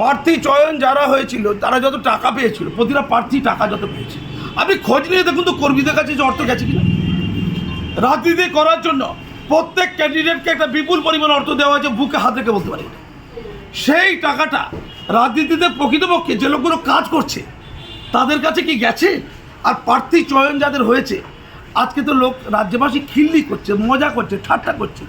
প্রার্থী চয়ন যারা হয়েছিল, তারা যত টাকা পেয়েছিল, প্রতিটা প্রার্থী টাকা যত পেয়েছে। আপনি খোঁজ নিয়ে দেখুন তো কর্মীদের কাছে যে অর্থ গেছে কিনা। রাজনীতি করার জন্য প্রত্যেক ক্যান্ডিডেটকে একটা বিপুল পরিমাণ অর্থ দেওয়া হয়েছে বুকে হাত রেখে বলতে পারি সেই টাকাটা রাজনীতিতে প্রকৃতপক্ষে যে লোকগুলো কাজ করছে, তাদের কাছে কি গেছে? আর প্রার্থী চয়ন যাদের হয়েছে, আজকে তো লোক রাজ্যবাসী খিল্লি করছে, মজা করছে, ঠাট্টা করছে।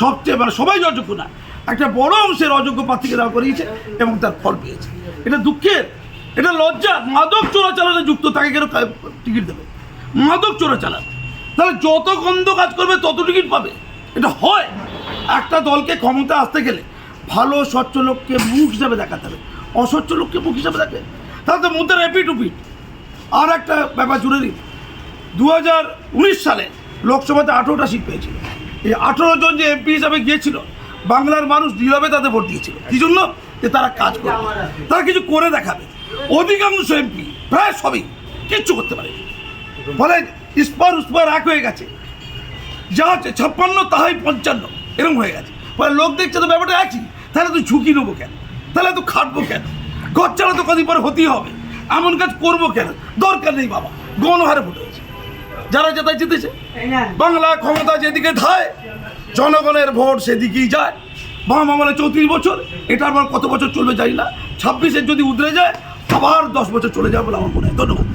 সবচেয়ে মানে সবাই অযোগ্য না। একটা বড় অংশের অযোগ্য প্রার্থীকে দেওয়া করিয়েছে এবং তার ফল পেয়েছে। এটা দুঃখের, এটা লজ্জা মাদক চোরাচালানে যুক্ত, তাকে কেন টিকিট দেবে? মাদক চোরাচালান। তাহলে যত গন্ধ কাজ করবে, তত টিকিট পাবে। এটা হয়। একটা দলকে ক্ষমতা আসতে গেলে ভালো, স্বচ্ছ লোককে মুখ হিসাবে দেখাতে হবে। অস্বচ্ছ লোককে মুখ হিসাবে দেখে। তাহলে তো মুদ্রা রেপিট উপিট আর একটা ব্যাপার জুড়ে দিই। দু সালে লোকসভাতে আঠেরোটা সিট পেয়েছিল। এই আঠেরো জন যে এমপি হিসাবে গিয়েছিল, বাংলার মানুষ নীরবে তাদের ভোট দিয়েছিল। কি জন্য? যে তারা কাজ করবে তারা কিছু করে দেখাবে। অধিকাংশ এমপি প্রায় সবই কিচ্ছু করতে পারে ফলে ইস্পার উস্পার এক হয়ে গেছে। যা হচ্ছে, ছাপ্পান্ন, তাহাই পঞ্চান্ন। এরকম হয়ে গেছে। ফলে লোক দেখছে তো ব্যাপারটা একই। তাহলে তো ঝুঁকি নেব কেন? তাহলে তো খাটবো কেন? ঘর ছাড়া তো কদিন পরে হতেই হবে। এমন কাজ করব কেন? দরকার নেই বাবা। গণহারে ভোট হয়েছে। যারা যেটা জিতেছে। বাংলা ক্ষমতা যেদিকে ধায়, জনগণের ভোট সেদিকেই যায়। বাম আমলে চৌত্রিশ বছর, এটা আবার কত বছর চলবে জানি না। ছাব্বিশের যদি উদরে যায়, আবার দশ বছর চলে যাবে বলে আমার মনে হয়। ধন্যবাদ।